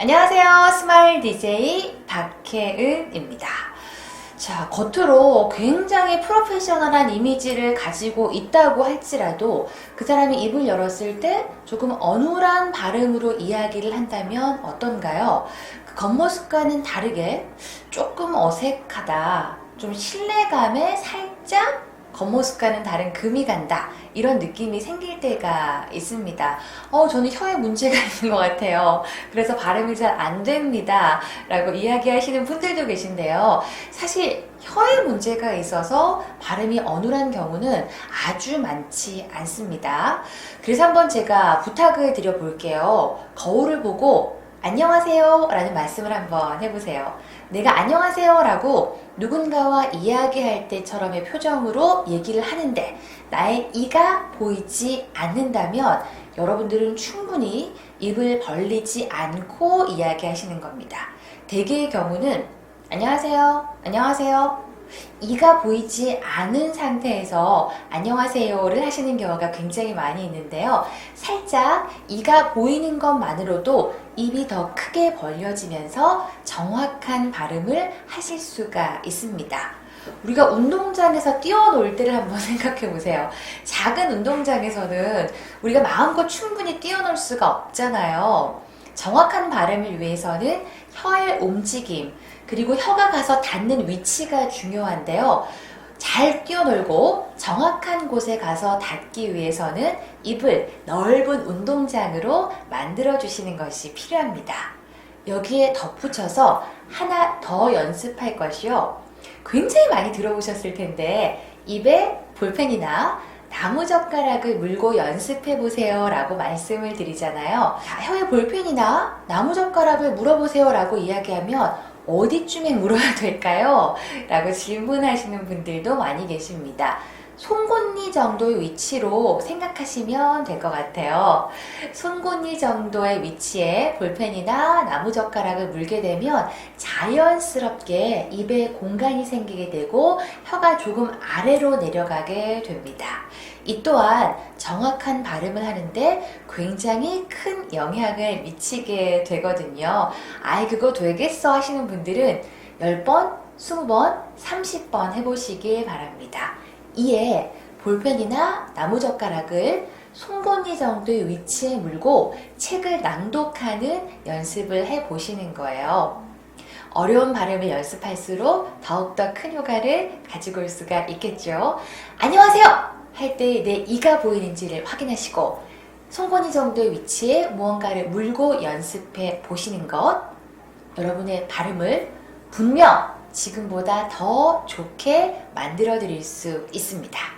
안녕하세요. 스마일 DJ 박혜은입니다. 자, 겉으로 굉장히 프로페셔널한 이미지를 가지고 있다고 할지라도 그 사람이 입을 열었을 때 조금 어눌한 발음으로 이야기를 한다면 어떤가요? 그 겉모습과는 다르게 조금 어색하다. 좀 신뢰감에 살짝 겉모습과는 다른 금이 간다. 이런 느낌이 생길 때가 있습니다. 어, 저는 혀에 문제가 있는 것 같아요. 그래서 발음이 잘 안 됩니다. 라고 이야기하시는 분들도 계신데요. 사실 혀에 문제가 있어서 발음이 어눌한 경우는 아주 많지 않습니다. 그래서 한번 제가 부탁을 드려볼게요. 거울을 보고 안녕하세요 라는 말씀을 한번 해보세요. 내가 안녕하세요 라고 누군가와 이야기할 때처럼의 표정으로 얘기를 하는데 나의 이가 보이지 않는다면 여러분들은 충분히 입을 벌리지 않고 이야기하시는 겁니다. 대개의 경우는 안녕하세요, 안녕하세요. 이가 보이지 않은 상태에서 안녕하세요를 하시는 경우가 굉장히 많이 있는데요. 살짝 이가 보이는 것만으로도 입이 더 크게 벌려지면서 정확한 발음을 하실 수가 있습니다. 우리가 운동장에서 뛰어놀 때를 한번 생각해 보세요. 작은 운동장에서는 우리가 마음껏 충분히 뛰어놀 수가 없잖아요. 정확한 발음을 위해서는 혀의 움직임, 그리고 혀가 가서 닿는 위치가 중요한데요. 잘 뛰어놀고 정확한 곳에 가서 닿기 위해서는 입을 넓은 운동장으로 만들어 주시는 것이 필요합니다. 여기에 덧붙여서 하나 더 연습할 것이요. 굉장히 많이 들어보셨을 텐데 입에 볼펜이나 나무젓가락을 물고 연습해 보세요 라고 말씀을 드리잖아요. 자, 혀에 볼펜이나 나무젓가락을 물어보세요 라고 이야기하면 어디쯤에 물어야 될까요? 라고 질문하시는 분들도 많이 계십니다. 송곳니 정도의 위치로 생각하시면 될 것 같아요. 송곳니 정도의 위치에 볼펜이나 나무젓가락을 물게 되면 자연스럽게 입에 공간이 생기게 되고 혀가 조금 아래로 내려가게 됩니다. 이 또한 정확한 발음을 하는데 굉장히 큰 영향을 미치게 되거든요. 아이, 그거 되겠어 하시는 분들은 10번, 20번, 30번 해보시길 바랍니다. 이에 볼펜이나 나무젓가락을 송곳니 정도의 위치에 물고 책을 낭독하는 연습을 해 보시는 거예요. 어려운 발음을 연습할수록 더욱더 큰 효과를 가지고 올 수가 있겠죠. 안녕하세요! 할 때 내 이가 보이는지를 확인하시고 송곳니 정도의 위치에 무언가를 물고 연습해 보시는 것 여러분의 발음을 분명 지금보다 더 좋게 만들어 드릴 수 있습니다.